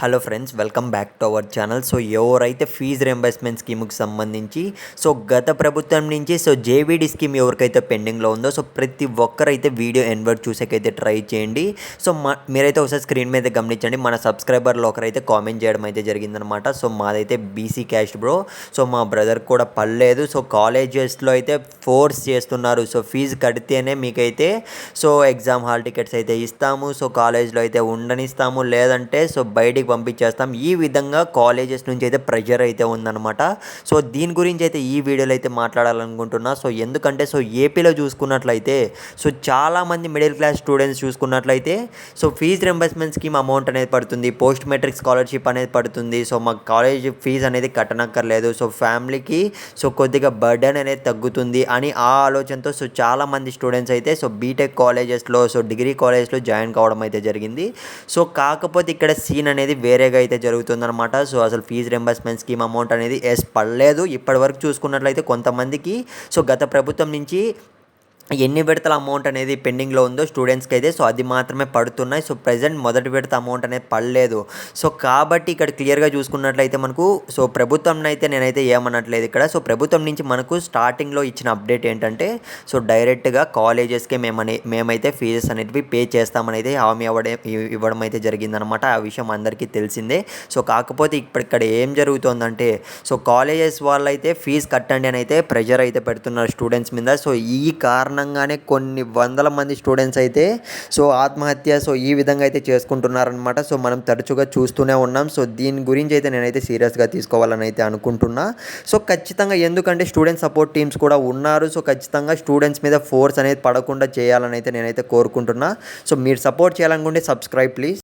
Hello friends welcome back to our channel so ఎవరైతే fee reimbursement స్కీమ్కి సంబంధించి so గత ప్రభుత్వం నుంచి సో జేవీడి స్కీమ్ ఎవరికైతే పెండింగ్లో ఉందో సో ప్రతి ఒక్కరైతే వీడియో ఎన్వర్ట్ చూసేకైతే ట్రై చేయండి. సో మా మీరైతే ఒకసారి స్క్రీన్ మీద గమనించండి. మన సబ్స్క్రైబర్లో ఒకరైతే కామెంట్ చేయడం అయితే జరిగిందనమాట సో మాదైతే బీసీ క్యాష్ బ్రో సో మా బ్రదర్ కూడా పర్లేదు. సో కాలేజెస్లో అయితే ఫోర్స్ చేస్తున్నారు. సో ఫీజు కడితేనే మీకైతే సో ఎగ్జామ్ హాల్ టికెట్స్ అయితే ఇస్తాము. సో కాలేజ్లో అయితే ఉండనిస్తాము. లేదంటే సో బయటికి పంపించేస్తాం. ఈ విధంగా కాలేజెస్ నుంచి అయితే ప్రెషర్ అయితే ఉందన్నమాట. సో దీని గురించి అయితే ఈ వీడియోలో అయితే మాట్లాడాలనుకుంటున్నా. సో ఎందుకంటే సో ఏపీలో చూసుకున్నట్లయితే సో చాలామంది మిడిల్ క్లాస్ స్టూడెంట్స్ చూసుకున్నట్లయితే so fee reimbursement scheme amount అనేది పడుతుంది. పోస్ట్ మెట్రిక్ స్కాలర్షిప్ అనేది పడుతుంది. సో మా కాలేజ్ ఫీజు అనేది కట్టనక్కర్లేదు. సో ఫ్యామిలీకి సో కొద్దిగా బర్డెన్ అనేది తగ్గుతుంది అని ఆ ఆలోచనతో సో చాలామంది స్టూడెంట్స్ అయితే సో బీటెక్ కాలేజెస్లో సో డిగ్రీ కాలేజ్లో జాయిన్ కావడం అయితే జరిగింది. సో కాకపోతే ఇక్కడ సీన్ అనేది వేరేగా అయితే జరుగుతుందన్నమాట. సో అసలు ఫీజు రింబర్స్మెంట్ స్కీమ్ అమౌంట్ అనేది ఎస్ పడలేదు. ఇప్పటివరకు చూసుకున్నట్లయితే కొంతమందికి సో గత ప్రభుత్వం నుంచి ఎన్ని విడతల అమౌంట్ అనేది పెండింగ్లో ఉందో స్టూడెంట్స్కి అయితే సో అది మాత్రమే పడుతున్నాయి. సో ప్రజెంట్ మొదటి విడత అమౌంట్ అనేది పడలేదు. సో కాబట్టి ఇక్కడ క్లియర్గా చూసుకున్నట్లయితే మనకు సో ప్రభుత్వం అయితే నేనైతే ఏమనట్లేదు ఇక్కడ. సో ప్రభుత్వం నుంచి మనకు స్టార్టింగ్లో ఇచ్చిన అప్డేట్ ఏంటంటే సో డైరెక్ట్గా కాలేజెస్కే మేమని మేమైతే ఫీజెస్ అనేటివి పే చేస్తామని అయితే హామీ అవ్వడం ఇవ్వడం అయితే జరిగిందనమాట ఆ విషయం అందరికీ తెలిసిందే. సో కాకపోతే ఇప్పుడు ఇక్కడ ఏం జరుగుతుందంటే సో కాలేజెస్ వాళ్ళైతే ఫీజు కట్టండి అని అయితే ప్రెషర్ అయితే పెడుతున్నారు స్టూడెంట్స్ మీద. సో ఈ కారణం కారణంగానే కొన్ని వందల మంది స్టూడెంట్స్ అయితే సో ఆత్మహత్య సో ఈ విధంగా అయితే చేసుకుంటున్నారనమాట సో మనం తరచుగా చూస్తూనే ఉన్నాం. సో దీని గురించి అయితే నేనైతే సీరియస్గా తీసుకోవాలని అయితే అనుకుంటున్నా. సో ఖచ్చితంగా ఎందుకంటే స్టూడెంట్ సపోర్ట్ టీమ్స్ కూడా ఉన్నారు. సో ఖచ్చితంగా స్టూడెంట్స్ మీద ఫోర్స్ అనేది పడకుండా చేయాలని అయితే నేనైతే కోరుకుంటున్నా. సో మీరు సపోర్ట్ చేయాలనుకుంటే సబ్స్క్రైబ్ ప్లీజ్.